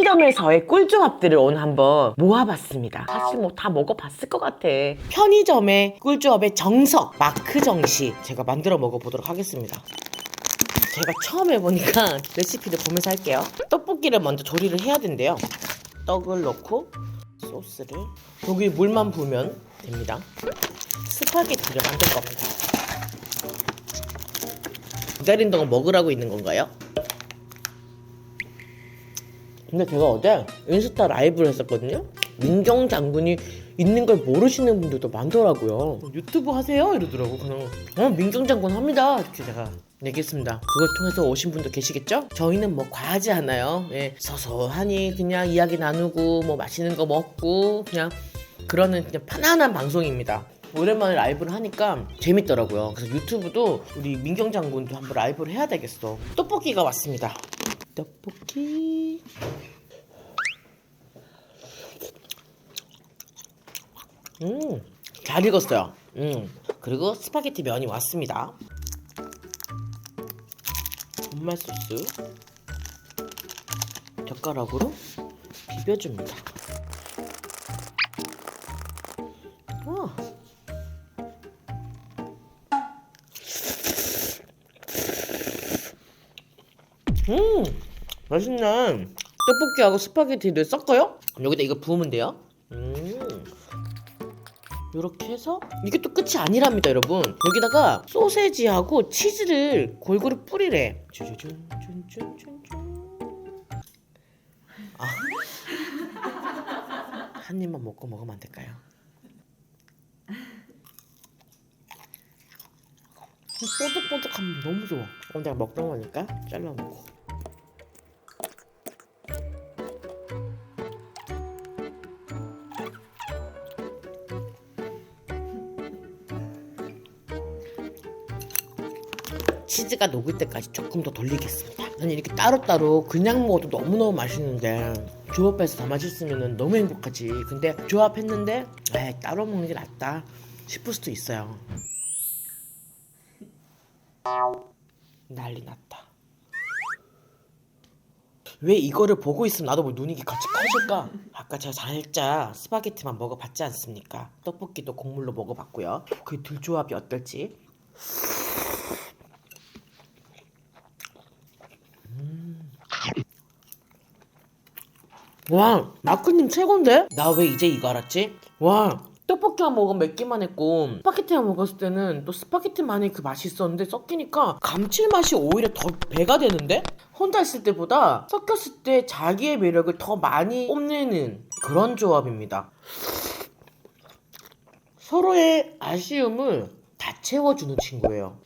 편의점에서의 꿀조합들을 오늘 한번 모아봤습니다. 사실 뭐 다 먹어봤을 것 같아. 편의점의 꿀조합의 정석 마크 정시 제가 만들어 먹어보도록 하겠습니다. 제가 처음 해보니까 레시피를 보면서 할게요. 떡볶이를 먼저 조리를 해야 된대요. 떡을 넣고 소스를 여기 물만 부으면 됩니다. 스파게티를 만들 겁니다. 기다린 동안 먹으라고 있는 건가요? 근데 제가 어제 인스타 라이브를 했었거든요. 민경 장군이 있는 걸 모르시는 분들도 많더라고요. 유튜브 하세요? 이러더라고. 그냥 어 민경 장군 합니다. 이렇게 제가 얘기했습니다. 그걸 통해서 오신 분도 계시겠죠? 저희는 뭐 과하지 않아요. 예, 서서하니 그냥 이야기 나누고 뭐 맛있는 거 먹고 그냥 그러는 그냥 편안한 방송입니다. 오랜만에 라이브를 하니까 재밌더라고요. 그래서 유튜브도 우리 민경 장군도 한번 라이브를 해야 되겠어. 떡볶이가 왔습니다. 떡볶이. 음, 잘 익었어요. 음, 그리고 스파게티 면이 왔습니다. 분말 소스 젓가락으로 비벼줍니다. 와. 음, 맛있네. 떡볶이하고 스파게티를 섞어요? 그럼 여기다 이거 부으면 돼요. 음. 이렇게 해서 이게 또 끝이 아니랍니다, 여러분. 여기다가 소세지하고 치즈를 골고루 뿌리래. 아. 한 입만 먹고 먹으면 안 될까요? 뽀득뽀득하면 너무 좋아. 그럼 내가 먹던 거니까 잘라놓고. 치즈가 녹을 때까지 조금 더 돌리겠습니다. 난 이렇게 따로따로 그냥 먹어도 너무너무 맛있는데 조합해서 더 맛있으면 너무 행복하지. 근데 조합했는데 에 따로 먹는 게 낫다 싶을 수도 있어요. 난리 났다. 왜 이거를 보고 있으면 나도 뭐 눈이 같이 커질까? 아까 제가 살짝 스파게티만 먹어봤지 않습니까? 떡볶이도 국물로 먹어봤고요. 그 들조합이 어떨지 와 마크님 최고인데? 나 왜 이제 이거 알았지? 와 떡볶이만 먹으면 맵기만 했고 스파게티만 먹었을 때는 또 스파게티만의 그 맛이 있었는데 섞이니까 감칠맛이 오히려 더 배가 되는데? 혼자 있을 때보다 섞였을 때 자기의 매력을 더 많이 뽐내는 그런 조합입니다 서로의 아쉬움을 다 채워주는 친구예요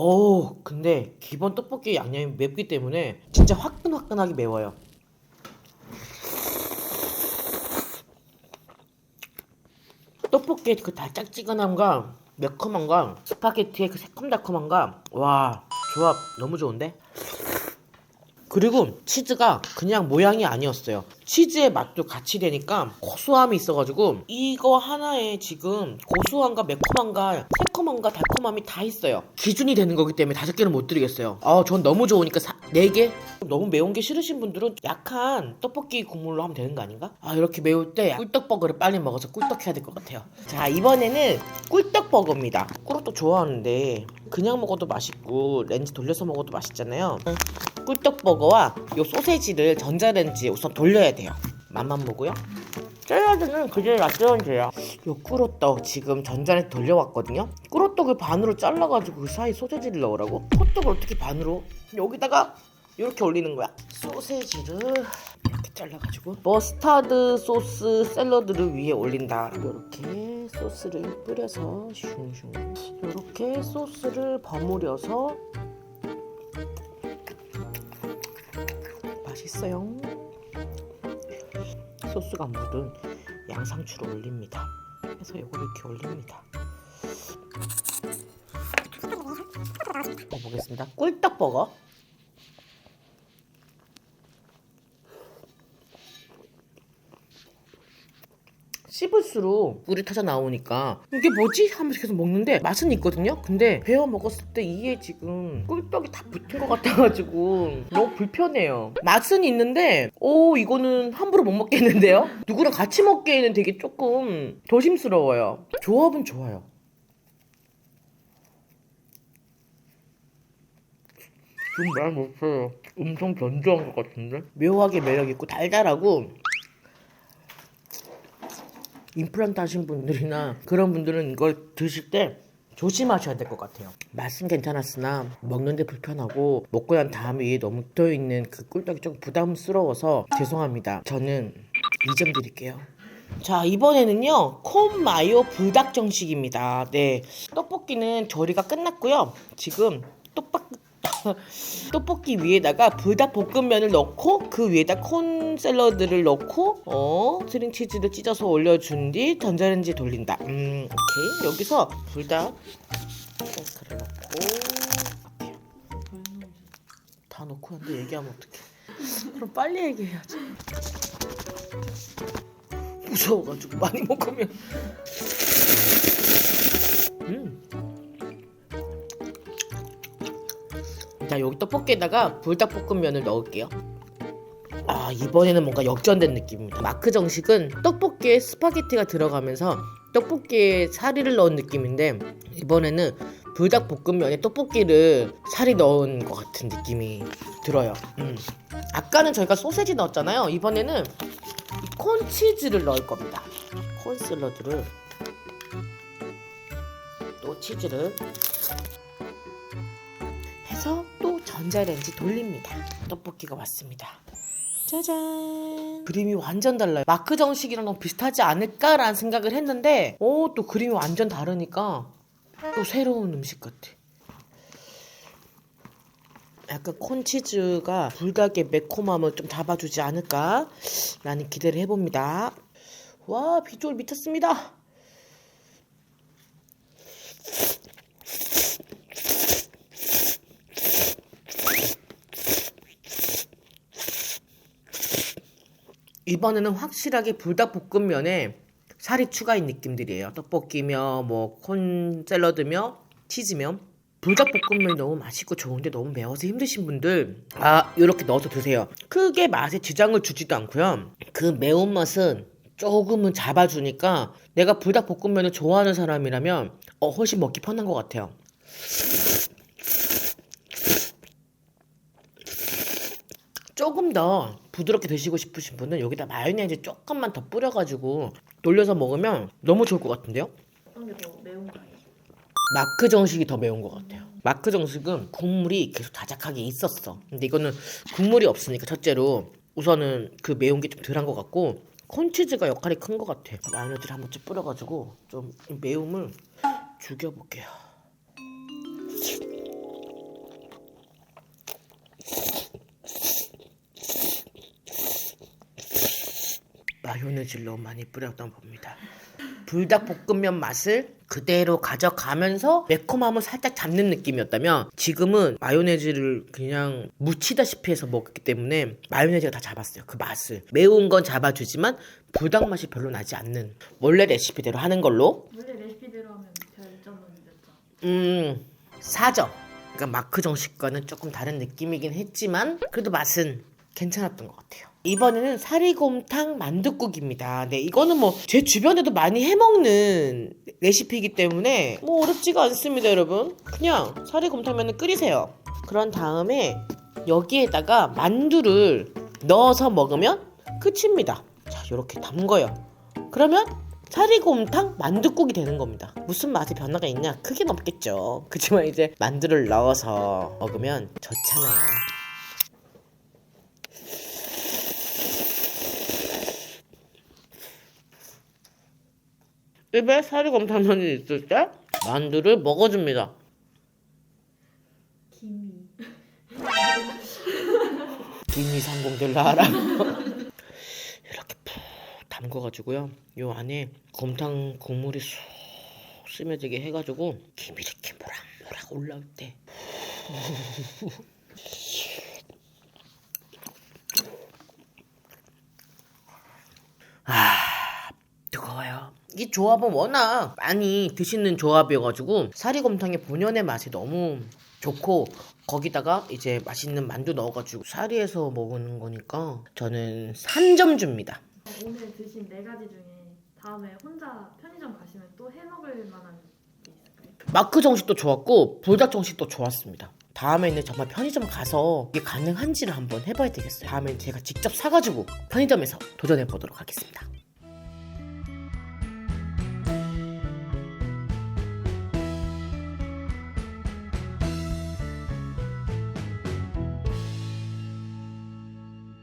오, 근데 기본 떡볶이 양념이 맵기 때문에 진짜 화끈화끈하게 매워요. 떡볶이의 그 달짝지근함과 매콤함과 스파게티의 그 새콤달콤함과 와 조합 너무 좋은데? 그리고 치즈가 그냥 모양이 아니었어요. 치즈의 맛도 같이 되니까 고소함이 있어가지고 이거 하나에 지금 고소함과 매콤함과 새콤함과 달콤함이 다 있어요. 기준이 되는 거기 때문에 다섯 개는 못 드리겠어요. 아, 전 너무 좋으니까 사, 네 개? 너무 매운 게 싫으신 분들은 약한 떡볶이 국물로 하면 되는 거 아닌가? 아, 이렇게 매울 때 꿀떡버거를 빨리 먹어서 꿀떡 해야 될 것 같아요. 자, 이번에는 꿀떡버거입니다. 꿀떡도 좋아하는데 그냥 먹어도 맛있고 렌즈 돌려서 먹어도 맛있잖아요. 꿀떡버거와 요 소세지를 전자레인지에 우선 돌려야 돼요. 맛만 보고요. 샐러드는 그대로 놔두면 돼요. 요 꿀호떡 지금 전자레인지 돌려왔거든요. 꿀호떡을 반으로 잘라가지고 그 사이 소세지를 넣으라고? 호떡을 어떻게 반으로? 여기다가 이렇게 올리는 거야. 소세지를 이렇게 잘라가지고 머스타드 소스 샐러드를 위에 올린다. 이렇게 소스를 뿌려서 슝슝. 이렇게 소스를 버무려서 맛있어요. 소스가 묻은 양상추를 올립니다. 그래서 이걸 이렇게 올립니다. 먹어보겠습니다. 꿀떡버거. 씹을수록 물이 터져 나오니까 이게 뭐지? 하면서 계속 먹는데 맛은 있거든요. 근데 베어 먹었을 때 이에 지금 꿀떡이 다 붙은 것 같아가지고 너무 불편해요. 맛은 있는데 오 이거는 함부로 못 먹겠는데요? 누구랑 같이 먹기에는 되게 조금 조심스러워요. 조합은 좋아요. 좀말 못해요. 엄청 견조한 것 같은데? 묘하게 매력있고 달달하고 임플란트 하신 분들이나 그런 분들은 이걸 드실 때 조심하셔야 될 것 같아요. 맛은 괜찮았으나 먹는데 불편하고 먹고 난 다음에 너무 떠 있는 그 꿀떡이 조금 부담스러워서 죄송합니다. 저는 2점 드릴게요. 자 이번에는요 콘 마요 불닭 정식입니다. 네 떡볶이는 조리가 끝났고요. 지금 떡볶 떡볶이 위에다가 불닭 볶음면을 넣고 그 위에다 콘 샐러드를 넣고 어 스링 치즈를 찢어서 올려준 뒤 전자레인지 돌린다. 음 오케이 여기서 불닭 소스를 넣고 다 넣고 한데 얘기하면 어떡해. 그럼 빨리 얘기해야지. 무서워가지고 많이 먹으면. 음. 자 여기 떡볶이에다가 불닭볶음면을 넣을게요. 아 이번에는 뭔가 역전된 느낌입니다. 마크 정식은 떡볶이에 스파게티가 들어가면서 떡볶이에 사리를 넣은 느낌인데 이번에는 불닭볶음면에 떡볶이를 살이 넣은 것 같은 느낌이 들어요. 음. 아까는 저희가 소세지 넣었잖아요. 이번에는 이 콘치즈를 넣을 겁니다. 콘 샐러드를 또 치즈를 해서 또 전자레인지 돌립니다. 떡볶이가 왔습니다. 짜잔. 그림이 완전 달라요. 마크 정식이랑 너무 비슷하지 않을까라는 생각을 했는데, 오, 또 그림이 완전 다르니까 또 새로운 음식 같아. 약간 콘치즈가 불닭의 매콤함을 좀 잡아주지 않을까 라는 기대를 해봅니다. 와, 비주얼 미쳤습니다. 이번에는 확실하게 불닭볶음면에 살이 추가인 느낌들이에요. 떡볶이며 뭐 콘 샐러드며 치즈며 불닭볶음면이 너무 맛있고 좋은데 너무 매워서 힘드신 분들 아 이렇게 넣어서 드세요. 크게 맛에 지장을 주지도 않고요. 그 매운맛은 조금은 잡아주니까 내가 불닭볶음면을 좋아하는 사람이라면 어, 훨씬 먹기 편한 것 같아요. 조금 더 부드럽게 드시고 싶으신 분은 여기다 마요네즈 조금만 더 뿌려가지고 돌려서 먹으면 너무 좋을 것 같은데요? 더? 마크 정식이 더 매운 것 같아요. 마크 정식은 국물이 계속 자작하게 있었어. 근데 이거는 국물이 없으니까 첫째로 우선은 그 매운 게 좀 덜한 것 같고 콘치즈가 역할이 큰 것 같아. 마요네즈를 한번 쭉 뿌려가지고 좀이 매움을 죽여볼게요. 마요네즈를 너무 많이 뿌렸던 봅니다. 불닭볶음면 맛을 그대로 가져가면서 매콤함을 살짝 잡는 느낌이었다면 지금은 마요네즈를 그냥 묻히다시피 해서 먹기 때문에 마요네즈가 다 잡았어요. 그 맛을. 매운 건 잡아주지만 불닭 맛이 별로 나지 않는 원래 레시피대로 하는 걸로 원래 레시피대로 하면 별점은 몇 점? 음 4점. 그러니까 마크 정식과는 조금 다른 느낌이긴 했지만 그래도 맛은 괜찮았던 것 같아요. 이번에는 사리곰탕 만둣국입니다. 네, 이거는 뭐 제 주변에도 많이 해먹는 레시피이기 때문에 뭐 어렵지가 않습니다, 여러분. 그냥 사리곰탕면을 끓이세요. 그런 다음에 여기에다가 만두를 넣어서 먹으면 끝입니다. 자, 이렇게 담궈요. 그러면 사리곰탕 만둣국이 되는 겁니다. 무슨 맛의 변화가 있냐? 크게는 없겠죠. 그렇지만 이제 만두를 넣어서 먹으면 좋잖아요. 입에 사리곰탕면이 있을 때 만두를 먹어줍니다. 김이 김이 상공들 나라. 이렇게 푹 담궈가지고요. 요 안에 곰탕 국물이 쏙 스며들게 해가지고 김이 이렇게 모락모락 올라올 때. 아 뜨거워요. 이 조합은 워낙 많이 드시는 조합이어가지고 사리곰탕의 본연의 맛이 너무 좋고 거기다가 이제 맛있는 만두 넣어가지고 사리에서 먹는 거니까 저는 3점 줍니다. 오늘 드신 네 가지 중에 다음에 혼자 편의점 가시면 또 해 먹을 만한 게 있을까요? 마크 정식도 좋았고 불닭 정식도 좋았습니다. 다음에는 정말 편의점 가서 이게 가능한지를 한번 해봐야 되겠어요. 다음엔 제가 직접 사가지고 편의점에서 도전해보도록 하겠습니다.